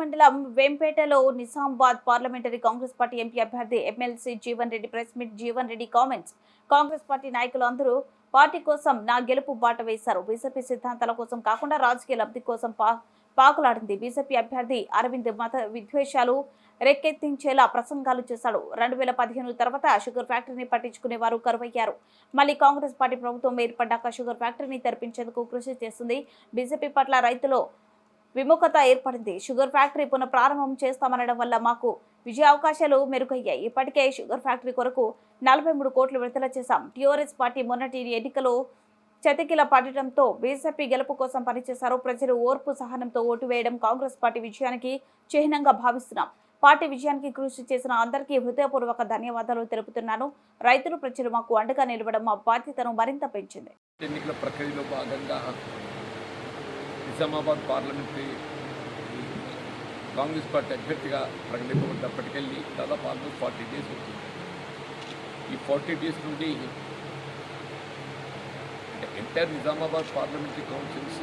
మండలం వేంపేటలో Nizamabad parliamentary Congress party MP అభ్యర్థి MLC Jeevan Reddy press meet. Jeevan Reddy comments. Congress party నాయకులు అందరూ party కోసం నా గెలుపు బాట వేశారు. బీజేపీ సిద్ధాంతాల కోసం కాకుండా రాజకీయ లబ్ధి కోసం పాకులాడింది. బీజేపీ అభ్యర్థి అరవింద్ మత విద్వేషాలు రెక్కెత్తించేలా ప్రసంగాలు చేశాడు. రెండు వేల పదిహేను తర్వాత షుగర్ ఫ్యాక్టరీని పట్టించుకునే వారు కరువయ్యారు. మళ్ళీ కాంగ్రెస్ పార్టీ ప్రభుత్వం ఏర్పడ్డాక షుగర్ ఫ్యాక్టరీని తెరిపించేందుకు కృషి చేస్తుంది. బీజేపీ పట్ల రైతులు విముఖత ఏర్పడింది. షుగర్ ఫ్యాక్టరీ పునఃప్రారంభం చేస్తామనడం వల్ల మాకు విజయ అవకాశాలు మెరుగయ్యాయి. ఇప్పటికే షుగర్ ఫ్యాక్టరీ కొరకు నలభై మూడు కోట్లు విడుదల చేశాం. టీఆర్ఎస్ పార్టీ మొన్నటి ఎన్నికలు చతికిల పడటంతో బీజేపీ గెలుపు కోసం పనిచేశారు. ప్రజలు ఓర్పు సహనంతో ఓటు వేయడం కాంగ్రెస్ పార్టీ విజయానికి చిహ్నంగా భావిస్తున్నాం. పార్టీ విజయానికి కృషి చేసిన అందరికీ హృదయపూర్వక ధన్యవాదాలు తెలుపుతున్నాను. రైతులు ప్రజలు మాకు అండగా నిలవడం మా బాధ్యతను మరింత పెంచింది. ఎన్నికల ప్రక్రియలో భాగంగా నిజామాబాద్ పార్లమెంటరీ కాంగ్రెస్ పార్టీ అభ్యర్థిగా ప్రకటింపబడ్డప్పటికెళ్ళి దాదాపు ఆల్మోస్ట్ ఫార్టీ డేస్ వచ్చింది. ఈ ఫార్టీ డేస్ నుండి ఎంటైర్ నిజామాబాద్ పార్లమెంటరీ కౌన్సిల్స్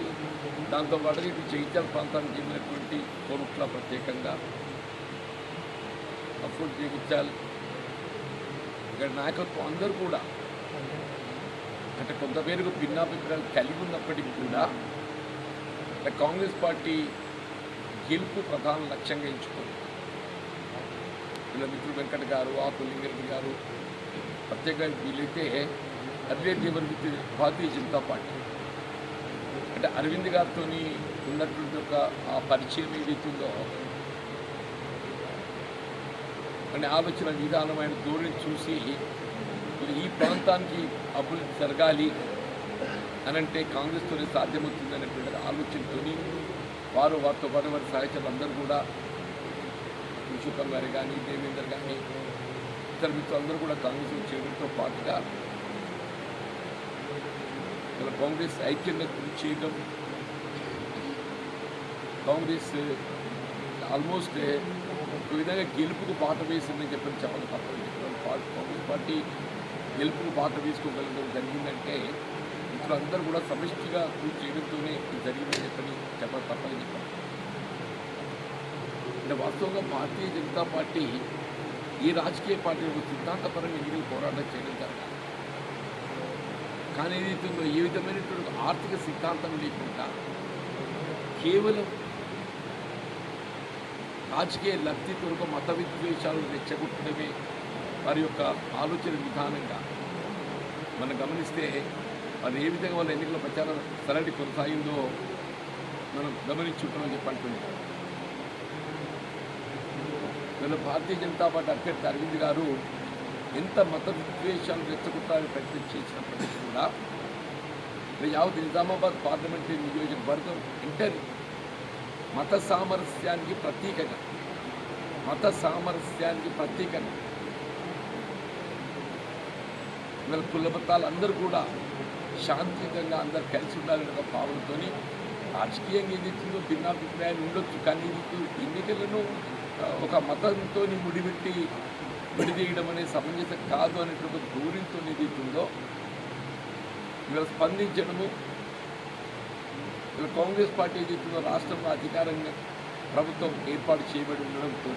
దాంతోపాటు ఇది జగిత్యాల ప్రాంతానికి చెందినటువంటి కోరుట్ల ప్రత్యేకంగా అప్పుడు జగిత్యాల్ ఇక్కడ నాయకత్వం అందరూ కూడా అంటే కొంతమేరకు భిన్నాభిప్రాయాలు కలిగి ఉన్నప్పటికీ కూడా కాంగ్రెస్ పార్టీ గెలుపు ప్రధాన లక్ష్యంగా ఎంచుకుంది. వీళ్ళ మిత్రుడు వెంకట గారు ఆకు లింగారెడ్డి గారు ప్రత్యేకంగా వీలైతే అరవింద్ ఎవరికి భారతీయ జనతా పార్టీ. అంటే అరవింద్ గారితో ఉన్నటువంటి ఒక ఆ పరిచయం ఏదైతుందో అనే ఆలోచన విధానమైన ధోరణి చూసి ఈ ప్రాంతానికి అభివృద్ధి జరగాలి అని అంటే కాంగ్రెస్తోనే సాధ్యమవుతుంది అనేటువంటి వారు వారితో పాటు వారి సహచరులు అందరూ కూడా విశుకం గారు కానీ దేవేందర్ కానీ ఇతర మిత్రులందరూ కూడా కాంగ్రెస్ చేయడంతో పాటుగా ఇలా కాంగ్రెస్ ఐక్యంగా కృషి చేయడం కాంగ్రెస్ ఆల్మోస్ట్ ఒక విధంగా గెలుపుకు పాట వేసిందని చెప్పని చెప్పడం తప్పని కాంగ్రెస్ పార్టీ గెలుపుకు పాట వేసుకోగలగడం జరిగిందంటే మిత్రులందరూ కూడా సమిష్టిగా కృషి చేయడంతోనే జరిగిందని చెప్పని చెప్పడం తప్పని అంటే వాస్తవంగా భారతీయ జనతా పార్టీ ఈ రాజకీయ పార్టీ యొక్క సిద్ధాంతపరంగా ఎన్నికలు పోరాటం చేయడం జరగాలి కానీ ఏదైతే ఏ విధమైనటువంటి ఆర్థిక సిద్ధాంతం లేకుండా కేవలం రాజకీయ లబ్ధి కొరకు మత విద్వేషాలు రెచ్చగొట్టడమే వారి యొక్క ఆలోచన విధానంగా మనం గమనిస్తే వారు ఏ విధంగా వాళ్ళ ఎన్నికల ప్రచారం సరళి కొనసాగిందో మనం గమనించుకుంటామని చెప్పి అంటున్నాం మన భారతీయ జనతా పార్టీ అభ్యర్థి అరవింద్ గారు ఎంత మత విద్వేషాలు రెచ్చగొట్టాలని ప్రయత్నం చేసినప్పటికీ కూడా. యావత్ నిజామాబాద్ పార్లమెంటరీ నియోజకవర్గం ఇంటర్ మత సామరస్యానికి ప్రతీకగా మత సామరస్యానికి ప్రతీకగా. వీళ్ళ కుల మతాలు అందరూ కూడా శాంతియుతంగా అందరు కలిసి ఉండాలనే ఒక భావనతోని రాజకీయంగా ఏదైతుందో భిన్నాభిప్రాయాలు ఉండొచ్చు కానీ ఇది ఎన్నికలను ఒక మతంతో ముడిపెట్టి విడిదీయడం అనేది సమంజసం కాదు అనేటువంటి ఒక ధోరణితో ఏదైతుందో వీళ్ళు స్పందించడము. వీళ్ళ కాంగ్రెస్ పార్టీ ఏదైతుందో రాష్ట్రంలో అధికారంగా ప్రభుత్వం ఏర్పాటు చేయబడి ఉండడంతో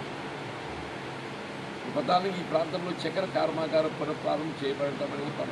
ప్రధానంగా ఈ ప్రాంతంలో చక్కెర కర్మాగారం పునఃప్రారంభం చేయబడటం అనేది